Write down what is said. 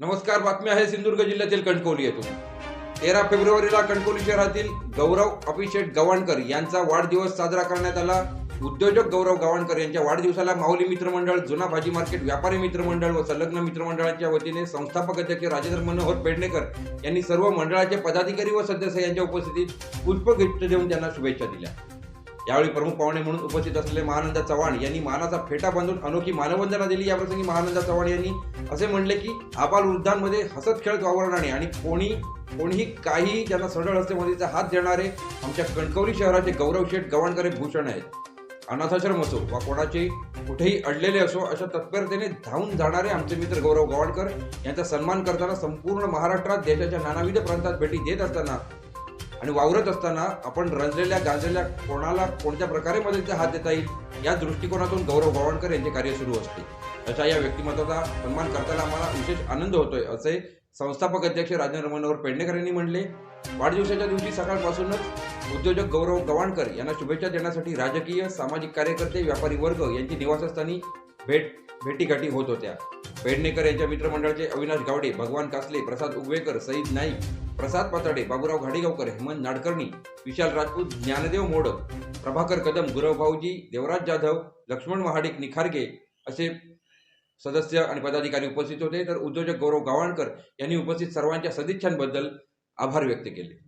नमस्कार बातमी आहे सिंधुदुर्ग जिल्ह्यातील कणकवली येथून. तेरा फेब्रुवारीला कणकवली शहरातील गौरव अभिषेक गवाणकर यांचा वाढदिवस साजरा करण्यात आला. उद्योजक गौरव गवाणकर यांच्या वाढदिवसाला माहुली मित्रमंडळ जुना भाजी मार्केट व्यापारी मित्रमंडळ व संलग्न मित्रमंडळांच्या वतीने संस्थापक अध्यक्ष राजेंद्र मनोहर पेडणेकर यांनी सर्व मंडळाचे पदाधिकारी व सदस्य यांच्या उपस्थितीत पुष्पगुच्छ देऊन त्यांना शुभेच्छा दिल्या. यावेळी प्रमुख पाहुणे म्हणून उपस्थित असलेले महानंदा चव्हाण यांनी मानाचा फेटा बांधून अनोखी मानवंदना दिली. याप्रसंगी महानंदा चव्हाण यांनी असे म्हणले की आबाल वृद्धांमध्ये हसत खेळत वावरणारे आणि कोणी कोणीही काही ज्यांना सरळ हस्ते मदतीचा हात देणारे आमच्या कणकवली शहराचे गौरव शेठ गवाणकर हे भूषण आहेत. अनाथाश्रम असो वा कोणाचे कुठेही अडलेले असो अशा तत्परतेने धावून जाणारे आमचे मित्र गौरव गवाणकर यांचा सन्मान करताना संपूर्ण महाराष्ट्रात देशाच्या नानाविध प्रांतात भेटी देत असताना आणि वावरत असताना आपण रंजलेल्या गाजलेल्या कोणाला कोणत्या प्रकारे मदतीचा हात देता येईल या दृष्टिकोनातून गौरव गवाणकर यांचे कार्य सुरू असते. अशा या व्यक्तिमत्वाचा सन्मान करताना आम्हाला विशेष आनंद होतोय असे संस्थापक अध्यक्ष राजेंद्र मनोहर पेडणेकर यांनी म्हणले वाढदिवसाच्या दिवशी सकाळपासूनच उद्योजक गौरव गवाणकर यांना शुभेच्छा देण्यासाठी राजकीय सामाजिक कार्यकर्ते व्यापारी वर्ग यांची निवासस्थानी भेट भेटीगाठी होत होत्या. पेडणेकर यांच्या मित्रमंडळाचे अविनाश गावडे भगवान कासले प्रसाद उगवेकर सईद नाईक प्रसाद पाताडे बाबूराव घाडीगावकर हेमंत नाडकर्णी विशाल राजपूत ज्ञानदेव मोडक प्रभाकर कदम गुरव भाऊजी देवराज जाधव लक्ष्मण महाडिक निखारगे असे सदस्य आणि पदाधिकारी उपस्थित होते. तर उद्योजक गौरव गावणकर यांनी उपस्थित सर्वांच्या सदिच्छांबद्दल आभार व्यक्त केले.